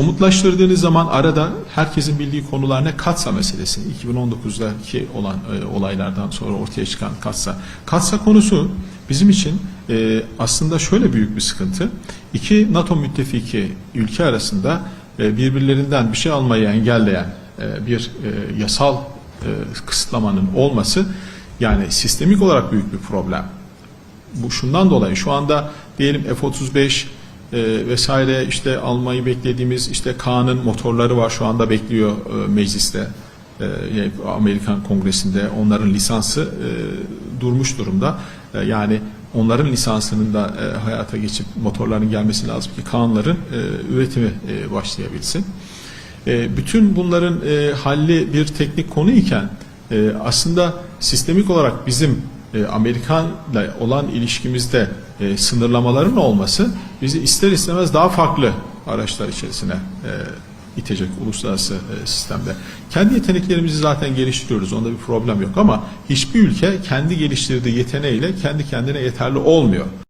somutlaştırdığınız zaman arada herkesin bildiği konular ne? Katsa meselesi. 2019'daki olan e, olaylardan sonra ortaya çıkan Katsa. Katsa konusu bizim için e, aslında şöyle büyük bir sıkıntı. İki NATO müttefiki ülke arasında e, birbirlerinden bir şey almayı engelleyen e, bir e, yasal e, kısıtlamanın olması yani sistemik olarak büyük bir problem. Bu şundan dolayı şu anda diyelim F-35 e, vesaire işte almayı beklediğimiz işte Kaan'ın motorları var şu anda bekliyor e, mecliste e, Amerikan Kongresi'nde onların lisansı e, durmuş durumda. E, yani onların lisansının da e, hayata geçip motorların gelmesi lazım ki Kaan'ların e, üretimi e, başlayabilsin. E, bütün bunların e, halli bir teknik konu iken e, aslında sistemik olarak bizim e, Amerikan'la olan ilişkimizde e, sınırlamaların olması bizi ister istemez daha farklı araçlar içerisine e, itecek uluslararası sistemde. Kendi yeteneklerimizi zaten geliştiriyoruz. Onda bir problem yok ama hiçbir ülke kendi geliştirdiği yeteneğiyle kendi kendine yeterli olmuyor.